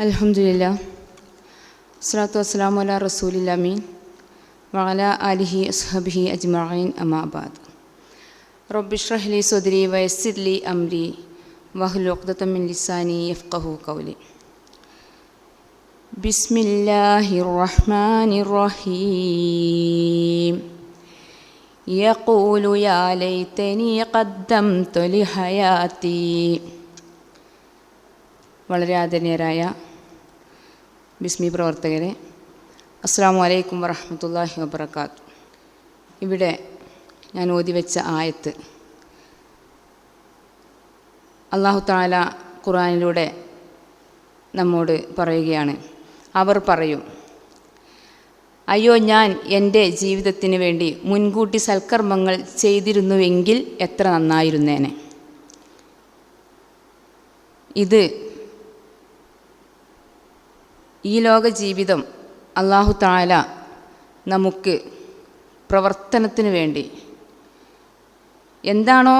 الحمد لله الصلاة والسلام على رسول الأمين وعلى آله وصحبه أجمعين أما بعد رب اشرح لي صدري ويسر لي أمري واهل عقدة من لساني يفقه قولي بسم الله الرحمن الرحيم يقول يا ليتني قدمت لحياتي വളരെ ആദരണീയരായ ബിസ്മി പ്രവർത്തകരെ അസ്സാം വലൈക്കും വറഹമത്തല്ലാഹി വബർക്കാത്ത് ഇവിടെ ഞാൻ ഓതി വെച്ച ആയത്ത് അള്ളാഹു താല ഖുറാനിലൂടെ നമ്മോട് പറയുകയാണ്. അവർ പറയും അയ്യോ ഞാൻ എന്റെ ജീവിതത്തിന് വേണ്ടി മുൻകൂട്ടി സൽക്കർമ്മങ്ങൾ ചെയ്തിരുന്നുവെങ്കിൽ എത്ര നന്നായിരുന്നേനെ. ഇത് ഈ ലോക ജീവിതം അള്ളാഹു താല നമുക്ക് പ്രവർത്തനത്തിന് വേണ്ടി എന്താണോ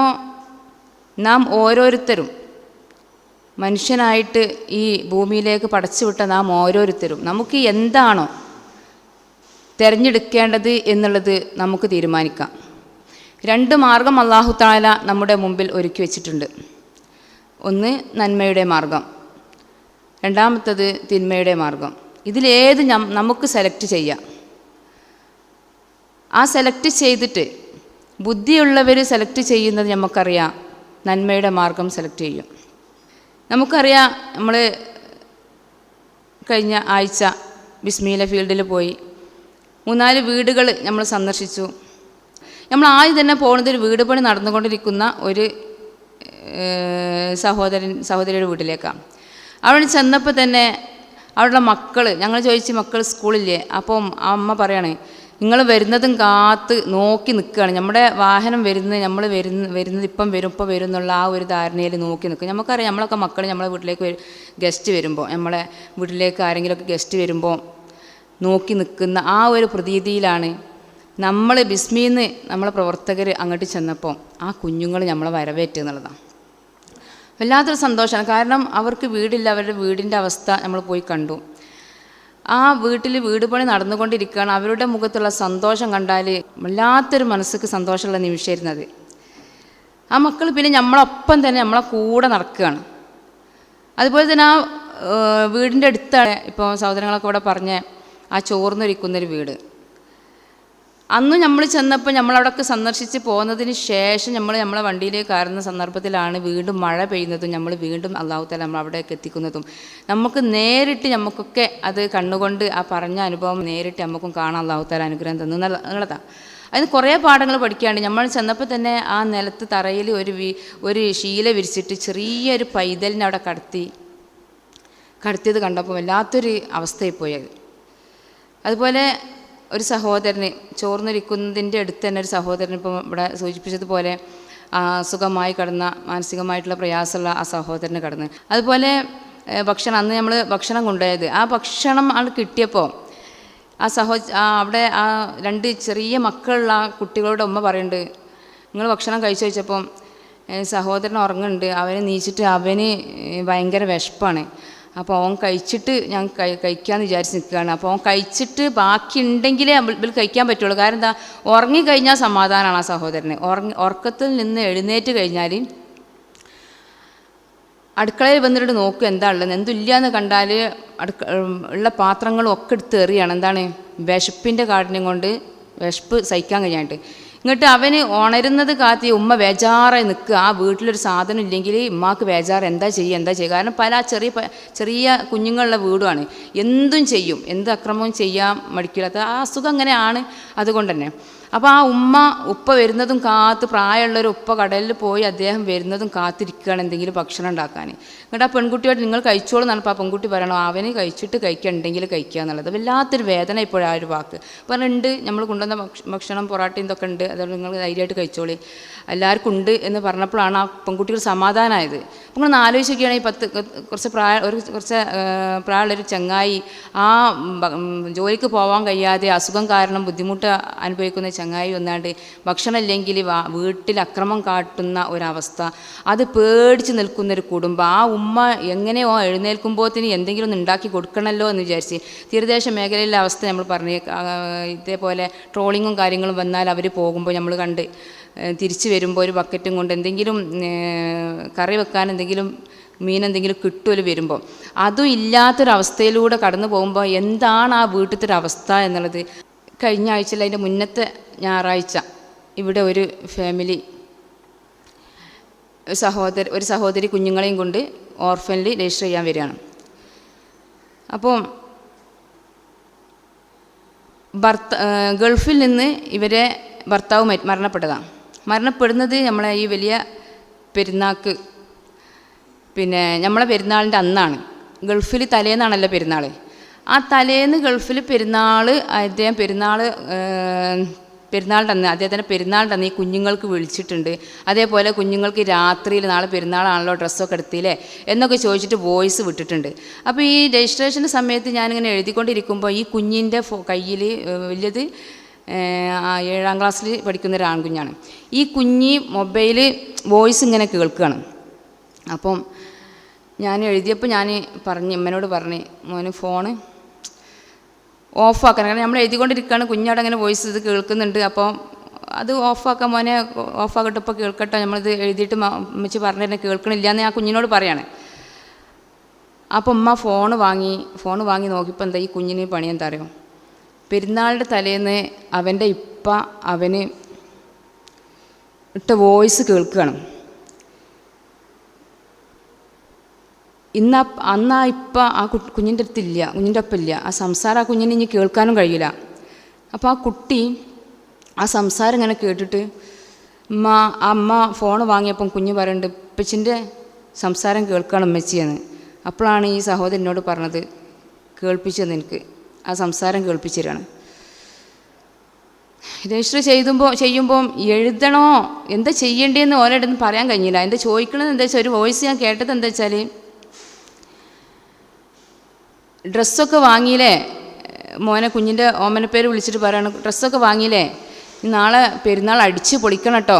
നാം ഓരോരുത്തരും മനുഷ്യനായിട്ട് ഈ ഭൂമിയിലേക്ക് പടച്ചുവിട്ട നാം ഓരോരുത്തരും നമുക്ക് എന്താണോ തിരഞ്ഞെടുക്കേണ്ടത് എന്നുള്ളത് നമുക്ക് തീരുമാനിക്കാം. രണ്ട് മാർഗം അള്ളാഹു താല നമ്മുടെ മുമ്പിൽ ഒരുക്കി വച്ചിട്ടുണ്ട്. ഒന്ന് നന്മയുടെ മാർഗം. രണ്ടാമത്തത് തിന്മയുടെ മാർഗം. ഇതിലേത് നമുക്ക് സെലക്ട് ചെയ്യാം. ആ സെലക്ട് ചെയ്തിട്ട് ബുദ്ധിയുള്ളവർ സെലക്ട് ചെയ്യുന്നത് നമുക്കറിയാം നന്മയുടെ മാർഗം സെലക്ട് ചെയ്യും. നമുക്കറിയാം നമ്മൾ കഴിഞ്ഞ ആഴ്ച ബിസ്മീല ഫീൽഡിൽ പോയി. മൂന്നാൽ വീടുകൾ നമ്മൾ സന്ദർശിച്ചു. നമ്മൾ ആദ്യം തന്നെ പോകുന്നത് ഒരു വീട് പണി നടന്നുകൊണ്ടിരിക്കുന്ന ഒരു സഹോദരൻ സഹോദരിയുടെ വീട്ടിലേക്കാണ്. അവിടെ ചെന്നപ്പോൾ തന്നെ അവിടെയുള്ള മക്കൾ ഞങ്ങൾ ചോദിച്ച് മക്കൾ സ്കൂളില്ലേ അപ്പം ആ അമ്മ പറയാണ് നിങ്ങൾ വരുന്നതും കാത്ത് നോക്കി നിൽക്കുകയാണ് നമ്മുടെ വാഹനം വരുന്നത് നമ്മൾ വരുന്ന വരുന്നത് ഇപ്പം വരും ഇപ്പം വരും എന്നുള്ള ആ ഒരു ധാരണയിൽ നോക്കി നിൽക്കും നമുക്കറിയാം നമ്മളൊക്കെ മക്കൾ നമ്മളെ വീട്ടിലേക്ക് ഗസ്റ്റ് വരുമ്പോൾ നമ്മളെ വീട്ടിലേക്ക് ആരെങ്കിലുമൊക്കെ ഗസ്റ്റ് വരുമ്പോൾ നോക്കി നിൽക്കുന്ന ആ ഒരു പ്രതീതിയിലാണ് നമ്മൾ ബിസ്മിന്ന് നമ്മളെ പ്രവർത്തകർ അങ്ങോട്ട് ചെന്നപ്പോൾ ആ കുഞ്ഞുങ്ങൾ നമ്മളെ വരവേറ്റ് എന്നുള്ളതാണ് വല്ലാത്തൊരു സന്തോഷമാണ്. കാരണം അവർക്ക് വീടില്ല അവരുടെ വീടിന്റെ അവസ്ഥ നമ്മൾ പോയി കണ്ടു. ആ വീട്ടിൽ വീട് പണി നടന്നുകൊണ്ടിരിക്കുകയാണ്. അവരുടെ മുഖത്തുള്ള സന്തോഷം കണ്ടാൽ വല്ലാത്തൊരു മനസ്സിക്ക് സന്തോഷമുള്ള നിമിഷമായിരുന്നത് ആ മക്കൾ പിന്നെ നമ്മളൊപ്പം തന്നെ നമ്മളെ കൂടെ നടക്കുകയാണ്. അതുപോലെ തന്നെ ആ വീടിന്റെ അടുത്താണ് ഇപ്പോൾ സഹോദരങ്ങളൊക്കെ ഇവിടെ പറഞ്ഞ ആ ചോർന്നൊരിക്കുന്നൊരു വീട്. അന്ന് നമ്മൾ ചെന്നപ്പോൾ നമ്മളവിടൊക്കെ സന്ദർശിച്ച് പോകുന്നതിന് ശേഷം നമ്മൾ നമ്മളെ വണ്ടിയിലേക്ക് കയറുന്ന സന്ദർഭത്തിലാണ് വീണ്ടും മഴ പെയ്യുന്നതും നമ്മൾ വീണ്ടും അള്ളാഹു തല നമ്മൾ അവിടേക്ക് എത്തിക്കുന്നതും. നമുക്ക് നേരിട്ട് നമുക്കൊക്കെ അത് കണ്ണുകൊണ്ട് ആ പറഞ്ഞ അനുഭവം നേരിട്ട് നമുക്കും കാണാൻ അള്ളാഹു തല അനുഗ്രഹം തന്നു. എന്നുള്ളതാണ് അതിന് കുറേ പാഠങ്ങൾ പഠിക്കാണ്ട് നമ്മൾ ചെന്നപ്പോൾ തന്നെ ആ നിലത്ത് തറയിൽ ഒരു വി ഒരു ശീല വിരിച്ചിട്ട് ചെറിയൊരു പൈതലിനെ അവിടെ കടത്തി കടത്തിയത് കണ്ടപ്പോൾ വല്ലാത്തൊരു അവസ്ഥയിൽ പോയത് അതുപോലെ ഒരു സഹോദരന് ചോർന്നിരിക്കുന്നതിന്റെ അടുത്ത് തന്നെ ഒരു സഹോദരൻ ഇപ്പം ഇവിടെ സൂചിപ്പിച്ചതുപോലെ സുഖമായി കടന്ന മാനസികമായിട്ടുള്ള പ്രയാസമുള്ള ആ സഹോദരന് കടന്ന്. അതുപോലെ ഭക്ഷണം അന്ന് നമ്മൾ ഭക്ഷണം കൊണ്ടുപോയത്. ആ ഭക്ഷണം ആൾ കിട്ടിയപ്പോൾ ആ സഹോ അവിടെ ആ രണ്ട് ചെറിയ മക്കളുള്ള ആ കുട്ടികളുടെ ഉമ്മ പറയുന്നുണ്ട് നിങ്ങൾ ഭക്ഷണം കഴിച്ചു വെച്ചപ്പം സഹോദരൻ ഉറങ്ങുന്നുണ്ട്. അവന് നീച്ചിട്ട് അവന് ഭയങ്കര വിശപ്പാണ്. അപ്പോൾ അവൻ കഴിച്ചിട്ട് ഞാൻ കഴിക്കാമെന്ന് വിചാരിച്ച് നിൽക്കുകയാണ്. അപ്പോൾ അവൻ കഴിച്ചിട്ട് ബാക്കി ഉണ്ടെങ്കിലേ ഇവർ കഴിക്കാൻ പറ്റുള്ളൂ. കാരണം എന്താ? ഉറങ്ങിക്കഴിഞ്ഞാൽ സമാധാനമാണ് ആ സഹോദരന്. ഉറങ്ങി ഉറക്കത്തിൽ നിന്ന് എഴുന്നേറ്റ് കഴിഞ്ഞാൽ അടുക്കളയിൽ വന്നിട്ട് നോക്കും എന്താ ഉള്ളത് എന്തില്ല എന്ന് കണ്ടാൽ അടുക്ക ഉള്ള പാത്രങ്ങളും ഒക്കെ എടുത്ത് എറിയാണ്. എന്താണ്? വിശപ്പിന്റെ കാഠിന്യം കൊണ്ട് വിശപ്പ് സഹിക്കാൻ കഴിയാണ്ട് ഇങ്ങോട്ട് അവന് ഉണരുന്നത് കാത്തി ഉമ്മ ബേജാറായി നിൽക്കുക. ആ വീട്ടിലൊരു സാധനം ഇല്ലെങ്കിൽ ഉമ്മാക്ക് ബേജാറ്. എന്താ ചെയ്യുക? എന്താ ചെയ്യുക? കാരണം പല ചെറിയ ചെറിയ കുഞ്ഞുങ്ങളുടെ വീടുമാണ്. എന്തും ചെയ്യും. എന്ത് അക്രമവും ചെയ്യാൻ മടിക്കില്ലാത്ത ആ അസുഖം അങ്ങനെയാണ്. അതുകൊണ്ട് തന്നെ അപ്പോൾ ആ ഉമ്മ ഉപ്പ വരുന്നതും കാത്ത് പ്രായമുള്ളൊരു ഉപ്പ കടലിൽ പോയി അദ്ദേഹം വരുന്നതും കാത്തിരിക്കുകയാണ് എന്തെങ്കിലും ഭക്ഷണം ഉണ്ടാക്കാൻ. എന്നിട്ട് ആ പെൺകുട്ടിയോട് നിങ്ങൾ കഴിച്ചോളൂ എന്നാണ് ആ പെൺകുട്ടി പറയണോ അവന് കഴിച്ചിട്ട് കഴിക്കണ്ടെങ്കിൽ കഴിക്കുക എന്നുള്ളത്. വല്ലാത്തൊരു വേദന ഇപ്പോൾ ആ ഒരു വാക്ക്. പറഞ്ഞിട്ടുണ്ട് നമ്മൾ കൊണ്ടുവന്ന ഭക്ഷണം പൊറാട്ടയും ഇതൊക്കെ ഉണ്ട്. അതുകൊണ്ട് നിങ്ങൾ ധൈര്യമായിട്ട് കഴിച്ചോളി. എല്ലാവർക്കും ഉണ്ട് എന്ന് പറഞ്ഞപ്പോഴാണ് ആ പെൺകുട്ടികൾ സമാധാനമായത്. അപ്പോൾ നിങ്ങൾ ആലോചിക്കുകയാണെങ്കിൽ പത്ത് കുറച്ച് പ്രായ ഒരു കുറച്ച് പ്രായമുള്ളൊരു ചങ്ങായി ആ ജോലിക്ക് പോകാൻ കഴിയാതെ അസുഖം കാരണം ബുദ്ധിമുട്ട് അനുഭവിക്കുന്ന ചങ്ങായി വന്നാണ്ട് ഭക്ഷണം ഇല്ലെങ്കിൽ വീട്ടിൽ അക്രമം കാട്ടുന്ന ഒരവസ്ഥ. അത് പേടിച്ച് നിൽക്കുന്നൊരു കുടുംബം. ആ ഉമ്മ എങ്ങനെയോ എഴുന്നേൽക്കുമ്പോഴത്തേന് എന്തെങ്കിലും ഒന്ന് ഉണ്ടാക്കി കൊടുക്കണമല്ലോ എന്ന് വിചാരിച്ച് തീരദേശ മേഖലയിലെ അവസ്ഥ നമ്മൾ പറഞ്ഞു ഇതേപോലെ ട്രോളിങ്ങും കാര്യങ്ങളും വന്നാൽ അവർ പോകുമ്പോൾ നമ്മൾ കണ്ട് തിരിച്ചു വരുമ്പോൾ ഒരു ബക്കറ്റും കൊണ്ട് എന്തെങ്കിലും കറി വെക്കാൻ എന്തെങ്കിലും മീൻ എന്തെങ്കിലും കിട്ടുമല്ലോ വരുമ്പോൾ. അതും ഇല്ലാത്തൊരവസ്ഥയിലൂടെ കടന്നു പോകുമ്പോൾ എന്താണ് ആ വീട്ടിലത്തെ ഒരു അവസ്ഥ എന്നുള്ളത്? കഴിഞ്ഞ ആഴ്ചയിൽ അതിന്റെ മുന്നത്തെ ഞായറാഴ്ച ഇവിടെ ഒരു ഫാമിലി സഹോദര ഒരു സഹോദരി കുഞ്ഞുങ്ങളെയും കൊണ്ട് ഓർഫനിൽ രജിസ്റ്റർ ചെയ്യാൻ വരികയാണ്. അപ്പോൾ ഭർത്ത ഗൾഫിൽ നിന്ന് ഇവരെ ഭർത്താവ് മരി- മരണപ്പെട്ടതാണ് മരണപ്പെടുന്നത് നമ്മളെ ഈ വലിയ പെരുന്നാക്ക് പിന്നെ നമ്മളെ പെരുന്നാളിന്റെ അന്നാണ്. ഗൾഫിൽ തലേന്നാണല്ലോ പെരുന്നാൾ ആ തലേന്ന് ഗൾഫിൽ പെരുന്നാൾ അദ്ദേഹം പെരുന്നാൾ പെരുന്നാളിന്റെ അന്ന് അദ്ദേഹത്തിന്റെ പെരുന്നാളിന്റെ അന്ന് ഈ കുഞ്ഞുങ്ങൾക്ക് വിളിച്ചിട്ടുണ്ട്. അതേപോലെ കുഞ്ഞുങ്ങൾക്ക് രാത്രിയിൽ നാളെ പെരുന്നാളാണല്ലോ ഡ്രസ്സൊക്കെ എടുത്തില്ലേ എന്നൊക്കെ ചോദിച്ചിട്ട് വോയിസ് വിട്ടിട്ടുണ്ട്. അപ്പോൾ ഈ രജിസ്ട്രേഷന്റെ സമയത്ത് ഞാനിങ്ങനെ എഴുതിക്കൊണ്ടിരിക്കുമ്പോൾ ഈ കുഞ്ഞിന്റെ കയ്യിൽ വലിയത് ഏഴാം ക്ലാസ്സിൽ പഠിക്കുന്ന ഒരു ആൺകുഞ്ഞാണ്. ഈ കുഞ്ഞി മൊബൈൽ വോയിസ് ഇങ്ങനെ കേൾക്കുകയാണ്. അപ്പം ഞാൻ എഴുതിയപ്പോൾ ഞാൻ പറഞ്ഞു അമ്മനോട് പറഞ്ഞു മോന് ഫോണ് ഓഫാക്കാൻ കാരണം നമ്മൾ എഴുതിക്കൊണ്ടിരിക്കുകയാണ്. കുഞ്ഞവിടെ അങ്ങനെ വോയിസ് ഇത് കേൾക്കുന്നുണ്ട്. അപ്പോൾ അത് ഓഫാക്കാൻ മോനെ ഓഫാക്കട്ടെ ഇപ്പോൾ കേൾക്കട്ടെ. നമ്മളിത് എഴുതിയിട്ട് അമ്മച്ച് പറഞ്ഞു തന്നെ കേൾക്കണില്ല എന്ന് ഞാൻ കുഞ്ഞിനോട് പറയാണ്. അപ്പോൾ ഉമ്മ ഫോണ് വാങ്ങി ഫോൺ വാങ്ങി നോക്കിയപ്പോൾ എന്താ ഈ കുഞ്ഞിന് പണി എന്താ അറിയോ? പെരുന്നാളിന്റെ തലേന്ന് അവന്റെ ഇപ്പ അവന് ഇട്ട വോയിസ് കേൾക്കുകയാണ്. ഇന്ന് അന്ന് ആ ഇപ്പം ആ കു കുഞ്ഞിന്റെ അടുത്തില്ല കുഞ്ഞിന്റെ ഒപ്പമില്ല. ആ സംസാരം ആ കുഞ്ഞിനെ ഇനി കേൾക്കാനും കഴിയില്ല. അപ്പോൾ ആ കുട്ടി ആ സംസാരം ഇങ്ങനെ കേട്ടിട്ട് അമ്മ ആ അമ്മ ഫോൺ വാങ്ങിയപ്പം കുഞ്ഞ് പറയുന്നുണ്ട് ഇപ്പച്ചിന്റെ സംസാരം കേൾക്കണം ഉമ്മച്ചിയെന്ന് അപ്പോഴാണ് ഈ സഹോദരനോട് പറഞ്ഞത് കേൾപ്പിച്ചത് എനിക്ക് ആ സംസാരം കേൾപ്പിച്ചിരാണ് രജിസ്റ്റർ ചെയ്തുമ്പോൾ ചെയ്യുമ്പോൾ എഴുതണോ? എന്താ ചെയ്യേണ്ടതെന്ന് ഓരോടൊന്നും പറയാൻ കഴിഞ്ഞില്ല. എന്താ ചോദിക്കണമെന്ന് എന്താ വെച്ചാൽ ഒരു വോയിസ് ഞാൻ കേട്ടത് എന്താ വെച്ചാൽ ഡ്രസ്സൊക്കെ വാങ്ങിയില്ലേ? മോനെ കുഞ്ഞിന്റെ പേര് വിളിച്ചിട്ട് പറയണം ഡ്രസ്സൊക്കെ വാങ്ങിയില്ലേ? നാളെ പെരുന്നാൾ അടിച്ച് പൊളിക്കണം കേട്ടോ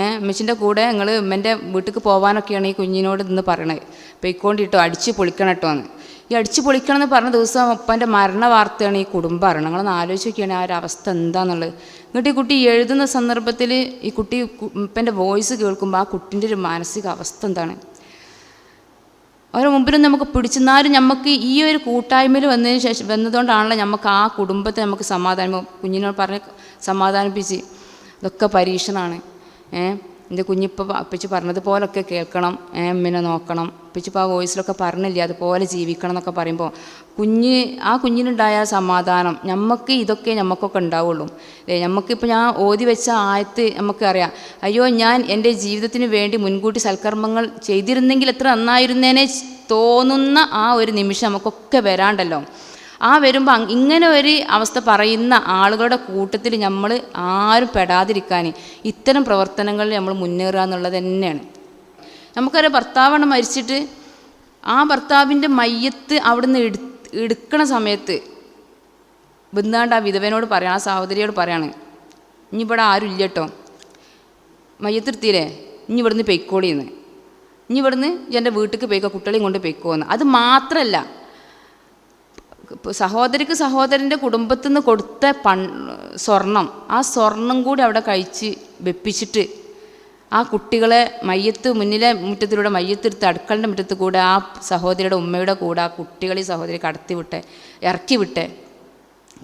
ഏഹ് അമ്മച്ചിന്റെ കൂടെ നിങ്ങൾ ഉമ്മന്റെ വീട്ടിൽ പോകാനൊക്കെയാണ് ഈ കുഞ്ഞിനോട് ഇന്ന് പറയണത്. പൊയ്ക്കൊണ്ടിട്ടോ അടിച്ച് പൊളിക്കണം കേട്ടോ എന്ന്. ഈ അടിച്ച് പൊളിക്കണം എന്ന് പറഞ്ഞ ദിവസം ഉപ്പന്റെ മരണ വാർത്തയാണ് ഈ കുടുംബം അറിയണം നിങ്ങളൊന്ന് ആലോചിച്ച് നോക്കിയാണ് ആ ഒരു അവസ്ഥ എന്താണെന്നുള്ളത് എന്നിട്ട് ഈ കുട്ടി എഴുതുന്ന സന്ദർഭത്തിൽ ഈ കുട്ടി ഉപ്പന്റെ വോയിസ് കേൾക്കുമ്പോൾ ആ കുട്ടിന്റെ ഒരു മാനസിക അവസ്ഥ എന്താണ്? അവരുടെ മുമ്പിലും നമുക്ക് പിടിച്ചെന്നാലും നമുക്ക് ഈ ഒരു കൂട്ടായ്മയിൽ വന്നതിന് ശേഷം വന്നതുകൊണ്ടാണല്ലോ നമുക്ക് ആ കുടുംബത്തെ നമുക്ക് സമാധാനം കുഞ്ഞിനോട് പറഞ്ഞ് സമാധാനിപ്പിച്ച് ഇതൊക്കെ പരീക്ഷണമാണ്. ഏ? എന്റെ കുഞ്ഞിപ്പോൾ അപ്പച്ചി പറഞ്ഞതുപോലൊക്കെ കേൾക്കണം. അമ്മിനെ നോക്കണം. അപ്പച്ചിപ്പോൾ ആ വോയിസിലൊക്കെ പറഞ്ഞില്ലേ അതുപോലെ ജീവിക്കണം എന്നൊക്കെ പറയുമ്പോൾ കുഞ്ഞ് ആ കുഞ്ഞിനുണ്ടായ സമാധാനം നമുക്ക് ഇതൊക്കെ നമുക്കൊക്കെ ഉണ്ടാവുള്ളൂ. അല്ലേ നമുക്കിപ്പോൾ ഞാൻ ഓതി വെച്ച ആയത്ത് നമുക്കറിയാം അയ്യോ ഞാൻ എന്റെ ജീവിതത്തിന് വേണ്ടി മുൻകൂട്ടി സൽക്കർമ്മങ്ങൾ ചെയ്തിരുന്നെങ്കിൽ എത്ര നന്നായിരുന്നേനെ തോന്നുന്ന ആ ഒരു നിമിഷം നമുക്കൊക്കെ വരാണ്ടല്ലോ. ആ വരുമ്പോൾ ഇങ്ങനെ ഒരു അവസ്ഥ പറയുന്ന ആളുകളുടെ കൂട്ടത്തിൽ നമ്മൾ ആരും പെടാതിരിക്കാൻ ഇത്തരം പ്രവർത്തനങ്ങളിൽ നമ്മൾ മുന്നേറുക എന്നുള്ളത് തന്നെയാണ്. നമുക്കൊരു ഭർത്താവാണ് മരിച്ചിട്ട് ആ ഭർത്താവിന്റെ മയ്യത്ത് അവിടുന്ന് എടു എടുക്കണ സമയത്ത് ബന്ധാണ്ട് ആ വിധവനോട് പറയണം ആ സഹോദരിയോട് പറയാണ് ഇനി ഇവിടെ ആരും ഇല്ല കേട്ടോ മയ്യത്തിരുത്തിയില്ലേ ഇനി ഇവിടുന്ന് പൊയ്ക്കോളിന്ന്. ഇനി ഇവിടുന്ന് എന്റെ വീട്ടിലേക്ക് പോയിക്കോ കുട്ടികളെയും കൊണ്ട് പൊയ്ക്കോന്ന്. അത് മാത്രമല്ല സഹോദരിക്ക് സഹോദരന്റെ കുടുംബത്തിൽ നിന്ന് കൊടുത്ത പൺ സ്വർണം ആ സ്വർണം കൂടി അവിടെ കഴിച്ച് വെപ്പിച്ചിട്ട് ആ കുട്ടികളെ മയ്യത്ത് മുന്നിലെ മുറ്റത്തിലൂടെ മയ്യത്തെടുത്ത് അടുക്കളന്റെ മുറ്റത്ത് കൂടെ ആ സഹോദരിയുടെ ഉമ്മയുടെ കൂടെ ആ കുട്ടികളെ സഹോദരി കടത്തി വിട്ടെ ഇറക്കി വിട്ടെ.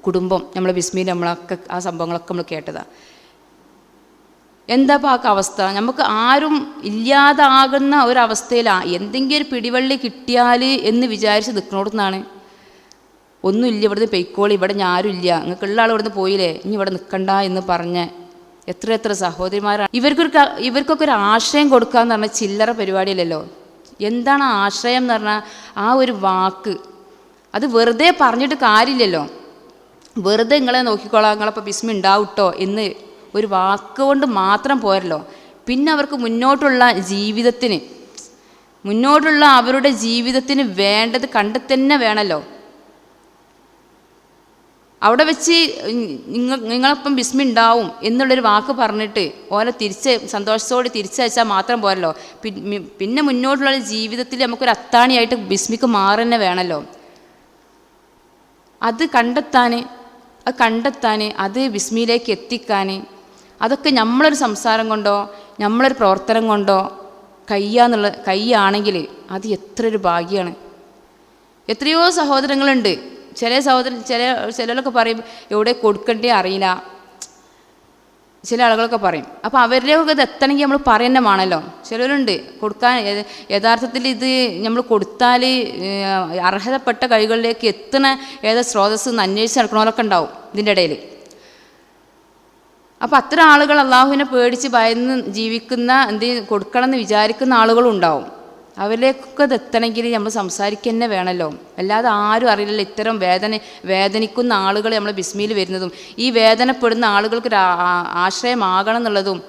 കുടുംബം നമ്മൾ ബിസ്മിയിൽ നമ്മളൊക്കെ ആ സംഭവങ്ങളൊക്കെ നമ്മൾ കേട്ടതാണ് എന്താ ആ അവസ്ഥ? നമുക്ക് ആരും ഇല്ലാതാകുന്ന ഒരവസ്ഥയിലാണ് എന്തെങ്കിലും ഒരു പിടിവള്ളി കിട്ടിയാൽ എന്ന് വിചാരിച്ച് നിൽക്കണോടുന്നാണ് ഒന്നുമില്ല ഇവിടുന്ന് പെയ്ക്കോളി ഇവിടെ ഞാരുമില്ല നിങ്ങൾക്കുള്ള ആൾ ഇവിടുന്ന് പോയില്ലേ? ഇനി ഇവിടെ നിൽക്കണ്ട എന്ന് പറഞ്ഞ് എത്ര എത്ര സഹോദരിമാരാണ്. ഇവർക്കൊരു ഇവർക്കൊക്കെ ഒരു ആശ്രയം കൊടുക്കുക എന്ന് പറഞ്ഞാൽ ചില്ലറ പരിപാടിയല്ലല്ലോ. എന്താണ് ആശ്രയം എന്ന് പറഞ്ഞാൽ ആ ഒരു വാക്ക്. അത് വെറുതെ പറഞ്ഞിട്ട് കാര്യമില്ലല്ലോ. വെറുതെ നിങ്ങളെ നോക്കിക്കോളാം നിങ്ങളപ്പോൾ ബിസ്മി ഉണ്ടാവട്ടോ എന്ന് ഒരു വാക്ക് കൊണ്ട് മാത്രം പോരല്ലോ. പിന്നെ അവർക്ക് മുന്നോട്ടുള്ള ജീവിതത്തിന് മുന്നോട്ടുള്ള അവരുടെ ജീവിതത്തിന് വേണ്ടത് കണ്ടു തന്നെ വേണമല്ലോ അവിടെ വെച്ച് നിങ്ങൾ നിങ്ങളിപ്പം ബിസ്മി ഉണ്ടാവും എന്നുള്ളൊരു വാക്ക് പറഞ്ഞിട്ട് ഓലെ തിരിച്ച് സന്തോഷത്തോടെ തിരിച്ചയച്ചാൽ മാത്രം പോരല്ലോ. പിന്നെ മുന്നോട്ടുള്ള ജീവിതത്തിൽ നമുക്കൊരു അത്താണിയായിട്ട് ബിസ്മിക്ക് തന്നെ വേണമല്ലോ അത് കണ്ടെത്താൻ അത് കണ്ടെത്താൻ അത് ബിസ്മിയിലേക്ക് എത്തിക്കാൻ അതൊക്കെ നമ്മളൊരു സംസാരം കൊണ്ടോ നമ്മളൊരു പ്രവർത്തനം കൊണ്ടോ കയ്യാന്നുള്ള കയ്യാണെങ്കിൽ അത് എത്ര ഒരു ഭാഗ്യമാണ് എത്രയോ സഹോദരങ്ങളുണ്ട്. ചില സഹോദരൻ ചില ചിലരൊക്കെ പറയും എവിടെ കൊടുക്കണ്ടേ അറിയില്ല. ചില ആളുകളൊക്കെ പറയും. അപ്പോൾ അവരിലേക്കൊക്കെ ഇത് എത്തണമെങ്കിൽ നമ്മൾ പറയണമാണല്ലോ ചിലരുണ്ട് കൊടുക്കാൻ യഥാർത്ഥത്തിൽ ഇത് നമ്മൾ കൊടുത്താൽ അർഹതപ്പെട്ട കൈകളിലേക്ക് എത്തുന്ന ഏതാ സ്രോതസ് എന്ന് അന്വേഷിച്ച് നടക്കണവരൊക്കെ ഉണ്ടാവും ഇതിന്റെ ഇടയിൽ അപ്പോൾ അത്തരം ആളുകൾ അള്ളാഹുവിനെ പേടിച്ച് ഭയന്ന് ജീവിക്കുന്ന എന്ത് കൊടുക്കണം എന്ന് വിചാരിക്കുന്ന ആളുകളും ഉണ്ടാവും. അവരിലേക്കൊക്കെ എത്തണമെങ്കിൽ നമ്മൾ സംസാരിക്കുക വേണമല്ലോ. അല്ലാതെ ആരും അറിയില്ലല്ലോ ഇത്തരം വേദന വേദനിക്കുന്ന ആളുകൾ നമ്മൾ ബിസ്മിയിൽ വരുന്നതും ഈ വേദനപ്പെടുന്ന ആളുകൾക്ക് ഒരു ആശ്രയമാകണം എന്നുള്ളതും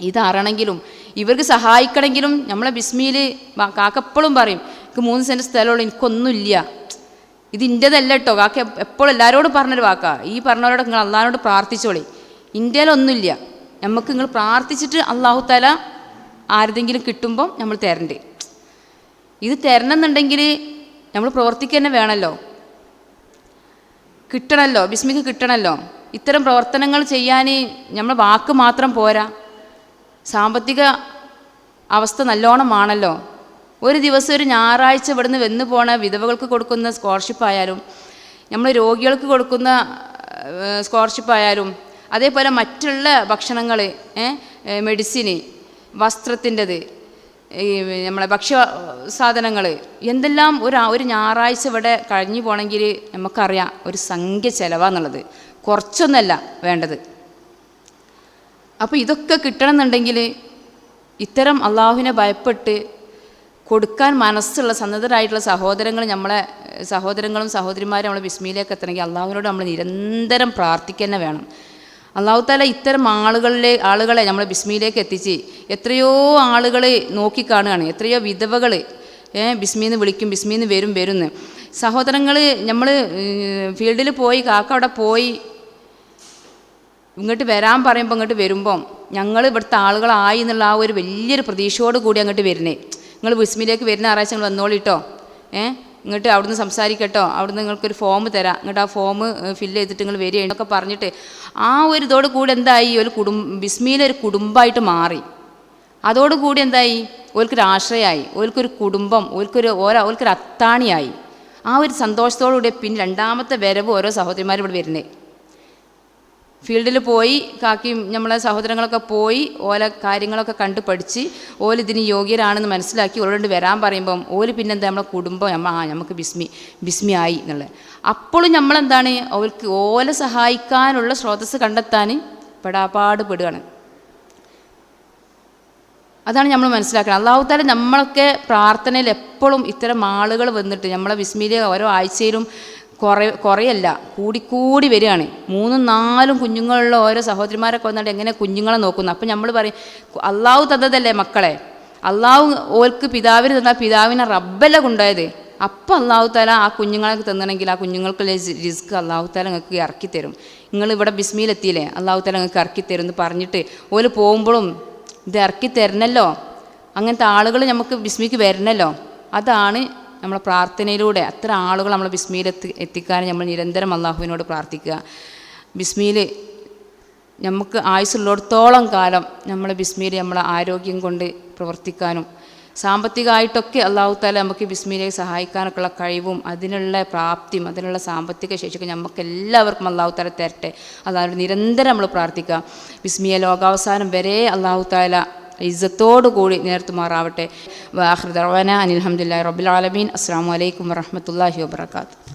ഇതറിയണമെങ്കിലും ഇവർക്ക് സഹായിക്കണമെങ്കിലും നമ്മളെ ബിസ്മിയിൽ കാക്കപ്പോഴും പറയും എനിക്ക് മൂന്ന് സെന്റ് സ്ഥലമുള്ളൂ എനിക്കൊന്നുമില്ല. ഇത് ഇന്റേതല്ല കേട്ടോ കാക്ക എപ്പോഴും എല്ലാവരോടും പറഞ്ഞൊരു വാക്കാ. ഈ പറഞ്ഞവരോട് നിങ്ങൾ അള്ളാഹിനോട് പ്രാർത്ഥിച്ചോളി. ഇന്ത്യയിലൊന്നുമില്ല നമുക്ക് നിങ്ങൾ പ്രാർത്ഥിച്ചിട്ട് അള്ളാഹു താല ആരുതെങ്കിലും കിട്ടുമ്പോൾ നമ്മൾ തരണ്ട്. ഇത് തരണമെന്നുണ്ടെങ്കിൽ നമ്മൾ പ്രവർത്തിക്കുക തന്നെ വേണമല്ലോ കിട്ടണമല്ലോ ബിസ്മിക്ക് കിട്ടണമല്ലോ ഇത്തരം പ്രവർത്തനങ്ങൾ ചെയ്യാൻ നമ്മൾ വാക്ക് മാത്രം പോരാ. സാമ്പത്തിക അവസ്ഥ നല്ലോണമാണല്ലോ ഒരു ദിവസം ഒരു ഞായറാഴ്ച ഇവിടുന്ന് വന്നു പോണ വിധവകൾക്ക് കൊടുക്കുന്ന സ്കോളർഷിപ്പ് ആയാലും നമ്മൾ രോഗികൾക്ക് കൊടുക്കുന്ന സ്കോളർഷിപ്പ് ആയാലും അതേപോലെ മറ്റുള്ള ഭക്ഷണങ്ങൾ മെഡിസിന് വസ്ത്രത്തിന്റെത് ഈ നമ്മളെ ഭക്ഷ്യ സാധനങ്ങൾ എന്തെല്ലാം ഒരു ഒരു ഞായറാഴ്ച ഇവിടെ കഴിഞ്ഞു പോകണമെങ്കിൽ നമുക്കറിയാം ഒരു സംഖ്യ ചിലവാന്നുള്ളത്. കുറച്ചൊന്നല്ല വേണ്ടത്. അപ്പോൾ ഇതൊക്കെ കിട്ടണമെന്നുണ്ടെങ്കിൽ ഇത്തരം അള്ളാഹുവിനെ ഭയപ്പെട്ട് കൊടുക്കാൻ മനസ്സുള്ള സന്നദ്ധരായിട്ടുള്ള സഹോദരങ്ങൾ നമ്മളെ സഹോദരങ്ങളും സഹോദരിമാരും നമ്മളെ ബിസ്മിയിലേക്ക് എത്തണമെങ്കിൽ അള്ളാഹുവിനോട് നമ്മൾ നിരന്തരം പ്രാർത്ഥിക്കുക തന്നെ വേണം. അള്ളാഹു താല ഇത്തരം ആളുകളിലെ ആളുകളെ നമ്മളെ ബിസ്മിയിലേക്ക് എത്തിച്ച് എത്രയോ ആളുകൾ നോക്കിക്കാണുകയാണ് എത്രയോ വിധവകൾ ബിസ്മിന്ന് വിളിക്കും ബിസ്മിന്ന് വരും വരുന്ന്. സഹോദരങ്ങൾ നമ്മൾ ഫീൽഡിൽ പോയി കാക്ക അവിടെ പോയി ഇങ്ങോട്ട് വരാൻ പറയുമ്പോൾ ഇങ്ങോട്ട് വരുമ്പം ഞങ്ങൾ ഇവിടുത്തെ ആളുകളായി എന്നുള്ള ആ ഒരു വലിയൊരു പ്രതീക്ഷയോട് കൂടി അങ്ങോട്ട് വരുന്നേ. നിങ്ങൾ ബിസ്മിയിലേക്ക് വരുന്ന ആറാഴ്ച നിങ്ങൾ വന്നോളിട്ടോ? ഏ? ഇങ്ങോട്ട് അവിടുന്ന് സംസാരിക്കട്ടോ. അവിടുന്ന് നിങ്ങൾക്കൊരു ഫോം തരാം. ഇങ്ങോട്ട് ആ ഫോം ഫില്ല് ചെയ്തിട്ട് നിങ്ങൾ വരിക. എന്നൊക്കെ പറഞ്ഞിട്ട് ആ ഒരു ഇതോട് കൂടി എന്തായി? ഒരു കുടും ബിസ്മിയിലൊരു കുടുംബമായിട്ട് മാറി. അതോടുകൂടി എന്തായി? ഓൽക്കൊരു ആശ്രയമായി ഓൽക്കൊരു കുടുംബം ഓൽക്കൊരു ഓരോ ഓൽക്കൊരു അത്താണിയായി. ആ ഒരു സന്തോഷത്തോടുകൂടി പിന്നെ രണ്ടാമത്തെ വരവ് ഓരോ സഹോദരിമാരും ഇവിടെ വരുന്നത് ഫീൽഡിൽ പോയി കാക്കിയും നമ്മളെ സഹോദരങ്ങളൊക്കെ പോയി ഓല കാര്യങ്ങളൊക്കെ കണ്ട് പഠിച്ച് ഓൽ ഇതിന് യോഗ്യരാണെന്ന് മനസ്സിലാക്കി ഓരോട് വരാൻ പറയുമ്പം ഓൽ പിന്നെന്താ നമ്മളെ കുടുംബം നമ്മ ആ നമുക്ക് ബിസ്മി ബിസ്മി ആയി എന്നുള്ളത്. അപ്പോഴും നമ്മളെന്താണ് അവർക്ക് ഓല സഹായിക്കാനുള്ള സ്രോതസ് കണ്ടെത്താൻ പെടാപ്പാട് പെടുകയാണ്. അതാണ് നമ്മൾ മനസ്സിലാക്കുന്നത് അള്ളാഹു താല നമ്മളൊക്കെ പ്രാർത്ഥനയിൽ എപ്പോഴും ഇത്തരം ആളുകൾ വന്നിട്ട് നമ്മളെ വിസ്മിയിലെ ഓരോ ആഴ്ചയിലും കുറേ കുറയല്ല കൂടിക്കൂടി വരികയാണ്. മൂന്നും നാലും കുഞ്ഞുങ്ങളുള്ള ഓരോ സഹോദരിമാരൊക്കെ വന്നിട്ട് എങ്ങനെ കുഞ്ഞുങ്ങളെ നോക്കുന്നു? അപ്പം നമ്മൾ പറയും അള്ളാഹു തന്നതല്ലേ മക്കളെ? അള്ളാഹു ഓർക്ക് പിതാവിന് തന്നാൽ പിതാവിനെ റബ്ബല്ല കൊണ്ടുപോയത്? അപ്പം അള്ളാഹു താല ആ കുഞ്ഞുങ്ങളെ തന്നണമെങ്കിൽ ആ കുഞ്ഞുങ്ങൾക്കുള്ള റിസ്ക് അള്ളാഹു താല നിങ്ങൾക്ക് ഇറക്കി തരും. നിങ്ങൾ ഇവിടെ ബിസ്മിയിലെത്തിയില്ലേ അള്ളാഹു താല നിങ്ങൾക്ക് ഇറക്കി തരും എന്ന് പറഞ്ഞിട്ട് ഓൽ പോകുമ്പോഴും ഇത് ഇറക്കി തരണല്ലോ? അങ്ങനത്തെ ആളുകൾ നമുക്ക് ബിസ്മിക്ക് വരണല്ലോ? അതാണ് നമ്മളെ പ്രാർത്ഥനയിലൂടെ അത്ര ആളുകൾ നമ്മളെ ബിസ്മിയിൽ എത്തി എത്തിക്കാൻ നമ്മൾ നിരന്തരം അള്ളാഹുവിനോട് പ്രാർത്ഥിക്കുക. ബിസ്മിയിൽ നമുക്ക് ആയുസ്സുള്ളിടത്തോളം കാലം നമ്മളെ ബിസ്മിയിൽ നമ്മളെ ആരോഗ്യം കൊണ്ട് പ്രവർത്തിക്കാനും സാമ്പത്തികമായിട്ടൊക്കെ അള്ളാഹു താല നമുക്ക് ബിസ്മിയിലെ സഹായിക്കാനൊക്കെ ഉള്ള കഴിവും അതിനുള്ള പ്രാപ്തിയും അതിനുള്ള സാമ്പത്തിക ശേഷിയൊക്കെ നമുക്ക് എല്ലാവർക്കും അള്ളാഹു താല തരട്ടെ. അതാണ് നിരന്തരം നമ്മൾ പ്രാർത്ഥിക്കുക. ബിസ്മിയ ലോകാവസാനം വരെ അള്ളാഹു താല ഇസ്സത്തോടു കൂടി നേർത്തുമാറാവട്ടെ വാഹൃദർവന അനിൽഹമുല്ലാ റബുലാലമീൻ അസ്സാം വലൈക്കും വറഹമത്തല്ലാഹി വാബർക്കാത്തു